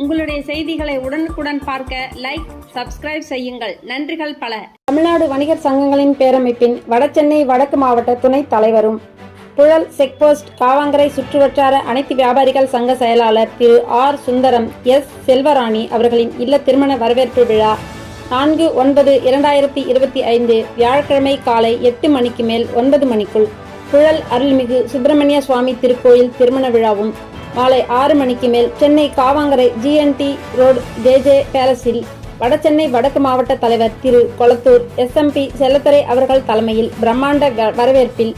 உங்களுடைய செய்திகளை உடனுக்குடன் பார்க்க லைக் சப்ஸ்கிரைப் செய்யுங்கள். நன்றிகள் பல. தமிழ்நாடு வணிகர் சங்கங்களின் பேரமைப்பின் வடசென்னை வடக்கு மாவட்ட துணைத் தலைவரும் புழல் செக்போஸ்ட் காவாங்கரை சுற்றுவட்டார அனைத்து வியாபாரிகள் சங்க செயலாளர் திரு ஆர் சுந்தரம் எஸ் செல்வராணி அவர்களின் இல்ல திருமண வரவேற்பு விழா நான்கு ஒன்பது இரண்டாயிரத்தி இருபத்தி ஐந்து வியாழக்கிழமை காலை எட்டு மணிக்கு மேல் ஒன்பது மணிக்குள் புழல் அருள்மிகு சுப்பிரமணிய சுவாமி திருக்கோயில் திருமண விழாவும் மாலை ஆறு மணிக்கு மேல் Chennai Kavangarai GNT road JJ பேலஸில் Vadachennai வடக்கு மாவட்ட தலைவர் திரு கொளத்தூர் எஸ்எம்பி செல்லத்துறை அவர்கள் தலைமையில் பிரம்மாண்ட வரவேற்பில்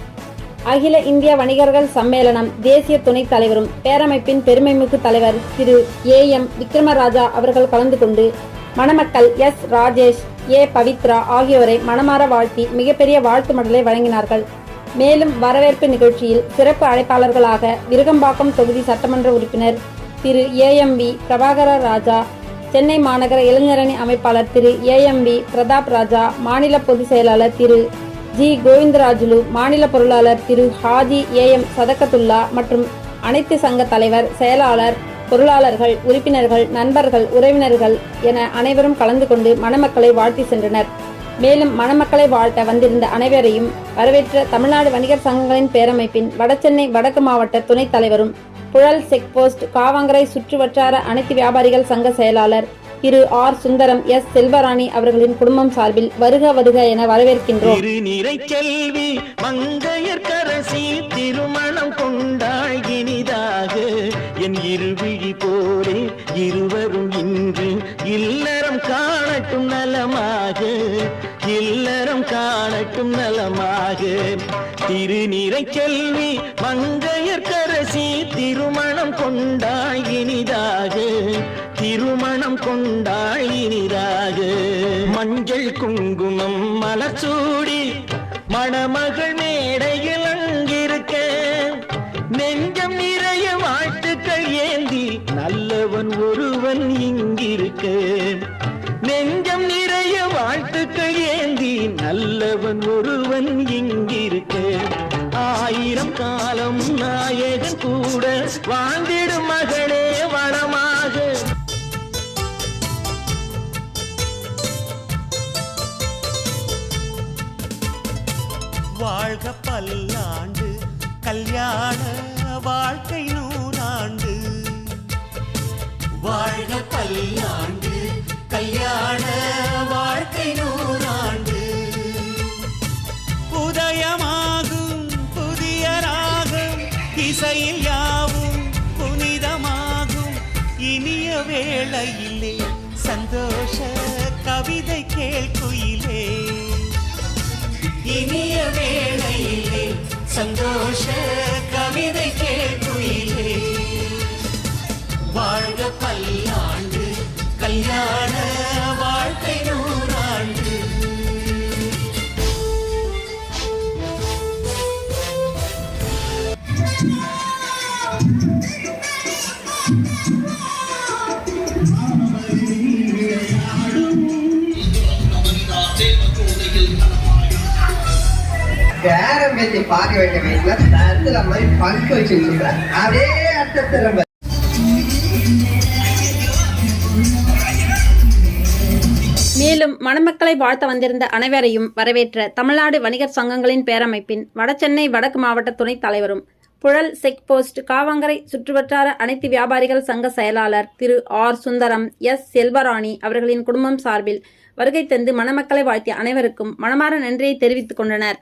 அகில இந்திய வணிகர்கள் சம்மேளனம் தேசிய துணைத் தலைவரும் பேரமைப்பின் பெருமைமிகு தலைவர் திரு ஏ எம் விக்ரமராஜா அவர்கள் கலந்து கொண்டு மணமக்கள் எஸ். ராஜேஷ் ஏ. பவித்ரா ஆகியோரை மனமாற வாழ்த்தி மிகப்பெரிய வாழ்த்து மடலை வழங்கினார்கள். மேலும் வரவேற்பு நிகழ்ச்சியில் சிறப்பு அழைப்பாளர்களாக விருகம்பாக்கம் தொகுதி சட்டமன்ற உறுப்பினர் திரு ஏஎம்பி பிரபாகர ராஜா சென்னை மாநகர இளைஞரணி அமைப்பாளர் திரு ஏஎம்பி பிரதாப் ராஜா மாநில பொதுச் செயலாளர் திரு ஜி கோவிந்தராஜுலு மாநில பொருளாளர் திரு ஹாஜி ஏஎம் சதக்கத்துல்லா மற்றும் அனைத்து சங்க தலைவர் செயலாளர் பொருளாளர்கள் உறுப்பினர்கள் நண்பர்கள் உறவினர்கள் என அனைவரும் கலந்து கொண்டு மணமக்களை வாழ்த்தி சென்றனர். மேலும் மணமக்களை வாழ்த்த வந்திருந்த அனைவரையும் வரவேற்ற தமிழ்நாடு வணிகர் சங்கங்களின் பேரமைப்பின் வடசென்னை வடக்கு மாவட்ட துணைத் தலைவரும் புழல் செக்போஸ்ட் காவாங்கரை சுற்றுவட்டார அனைத்து வியாபாரிகள் சங்க செயலாளர் திரு ஆர் சுந்தரம் எஸ் செல்வராணி அவர்களின் குடும்பம் சார்பில் வருக வருக என வரவேற்கின்றோம். செல்வி திருமணம் இனிதாக. என் இருவிழி இருவரும் இன்று இல்லறம் காணட்டும் நலமாக. இல்லறம் காணட்டும் நலமாக. திருநிறை செல்வி மங்கையர்க்கரசி திருமணம் கொண்டாள் இனிதாக. திருமணம் கொண்டாள் இனிதாக. மஞ்சள் குங்குமம் மலச்சூடி மணமகள் மேடையில் அங்கிருக்க. நெஞ்சம் நிறைய வாழ்த்துக்கள் ஏந்தி நல்லவன் ஒருவன் இங்கிருக்க. நெஞ்சம் நிறைய வாழ்த்துக்கள் ஏந்தி நல்லவன் ஒருவன் இங்கிருக்க. ஆயிரம் காலம் நாயகன் கூட வாழ்ந்திடும் மகளே வளமாக வாழ்க பல்லாண்டு கல்யாண வாழ்க்கை நூறாண்டு. வாழ்க பல்லாண்டு கல்யாண வாழ்க்கை நூறாண்டு. உதயமாகும் புதிய ராகம் இசையில் யாவும் புனிதமாகும். இனிய வேளையிலே சந்தோஷ கவிதை கேள்குயிலே இனிய வேளையிலே சந்தோஷ கவிதை கேள்குயிலே வாழ்க பல்லா பேரம் பார்க்க வேண்டிய வயசுல தத்துல மாதிரி பங்கு வச்சு அதே நம்ம மேலும் மணமக்களை வாழ்த்த வந்திருந்த அனைவரையும் வரவேற்ற தமிழ்நாடு வணிகர் சங்கங்களின் பேரமைப்பின் வடசென்னை வடக்கு மாவட்ட துணைத் தலைவரும் புழல் செக் போஸ்ட் காவங்கரை சுற்றுவட்டார அனைத்து வியாபாரிகள் சங்க செயலாளர் திரு ஆர் சுந்தரம் எஸ் செல்வராணி அவர்களின் குடும்பம் சார்பில் வருகை தந்து மணமக்களை வாழ்த்திய அனைவருக்கும் மனமார நன்றியை தெரிவித்துக் கொண்டனர்.